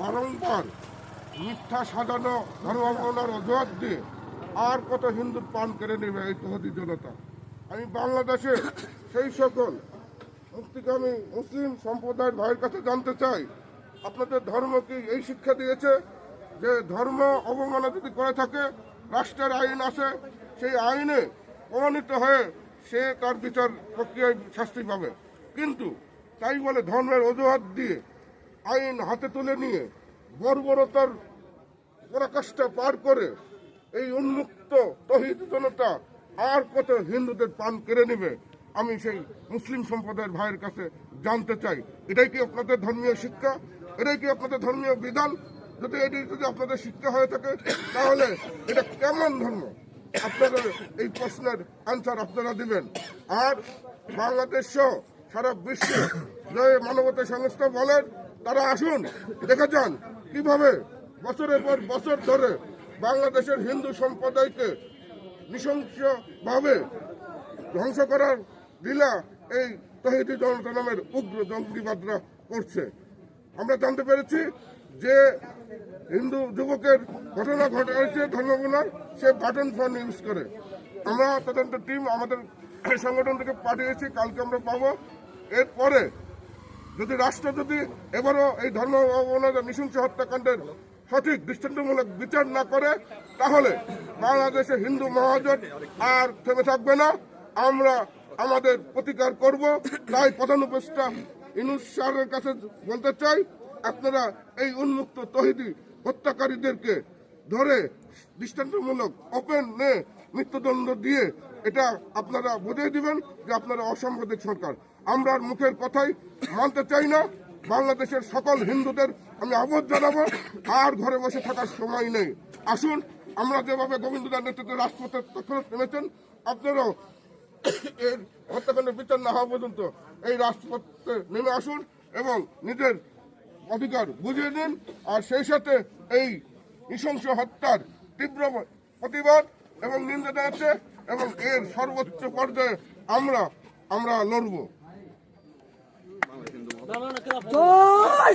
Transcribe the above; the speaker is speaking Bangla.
বারংবার মিথ্যা সাজানো ধর্মাবলম্বনার অজুহাত দিয়ে আর কত হিন্দুর পান কেড়ে নেবে এই তহদি জনতা? আমি বাংলাদেশে সেই সকল মুক্তিকামী মুসলিম সম্প্রদায়ের ভাইয়ের কাছে জানতে চাই, আপনাদের ধর্ম কি এই শিক্ষা দিয়েছে যে ধর্ম অবমাননা যদি করে থাকে, রাষ্ট্রের আইন আছে, সেই আইনে প্রমাণিত হয়ে সে তার বিচার প্রক্রিয়ায় শাস্তি পাবে। কিন্তু তাই বলে ধর্মের অজুহাত দিয়ে আইন হাতে তুলে নিয়ে বর্বরতার পরাকাষ্ঠা পার করে এই উন্মুক্ত তহিদ জনতা আর কত হিন্দুদের প্রাণ কেড়ে নেবে, আমি সেই মুসলিম সম্প্রদায়ের ভাইয়ের কাছে জানতে চাই। এটাই কি আপনাদের ধর্মীয় শিক্ষা? এটাই কি আপনাদের ধর্মীয় বিধান? যদি এটি যদি আপনাদের শিক্ষা হয়ে থাকে, তাহলে এটা কেমন ধর্ম? আপনাদের এই প্রশ্নের আনসার আপনারা দিবেন। আর বাংলাদেশ সহ সারা বিশ্বে যে মানবতা সংস্থা বলেন তারা আসুন, দেখে যান কীভাবে বছরের পর বছর ধরে বাংলাদেশের হিন্দু সম্প্রদায়কে নৃশংসভাবে ধ্বংস করার লীলা এই তহিদি জনতা নামের উগ্র জঙ্গিবাদরা করছে। আমরা জানতে পেরেছি যে হিন্দু যুবকের ঘটনা ঘটেছে ধর্মগুলার সে বাটন ফোন ইউজ করে। আমরা তদন্ত টিম আমাদের সংগঠন থেকে পাঠিয়েছি, কালকে আমরা পাবো। এরপরে যদি রাষ্ট্র যদি এবারও এই ধর্ম নৃশংস হত্যাকাণ্ডের সঠিক দৃষ্টান্তমূলক বিচার না করে, তাহলে বাংলাদেশে হিন্দু মহাজোট আর থেমে থাকবে না। আমরা আমাদের প্রতিকার করব। তাই প্রধান উপদেষ্টা ইনুস স্যারের কাছে বলতে চাই, আপনারা এই উন্মুক্ত তহিদি হত্যাকারীদেরকে ধরে দৃষ্টান্তমূলক ওপেন নে মৃত্যুদণ্ড দিয়ে এটা আপনারা বুঝিয়ে দিবেন যে আপনারা অসাংবাদিক সরকার। আমরা মুখের কথাই মানতে চাই না। বাংলাদেশের সকল হিন্দুদের আমি আবোধ জানাব, আর ঘরে বসে থাকার সময় নেই। আসুন, আমরা যেভাবে গোবিন্দদার নেতৃত্বে রাজপথে তৎক্ষণাৎ নেমেছেন, আপনারাও এর হত্যাকাণ্ডের বিচার না হওয়া পর্যন্ত এই রাজপথে নেমে আসুন এবং নিজের অধিকার বুঝিয়ে নিন আর সেই সাথে এই নৃশংস হত্যার তীব্র প্রতিবাদ এবং নিন্দা জানাচ্ছে এবং এর সর্বোচ্চ পর্যায়ে আমরা আমরা লড়ব। জয়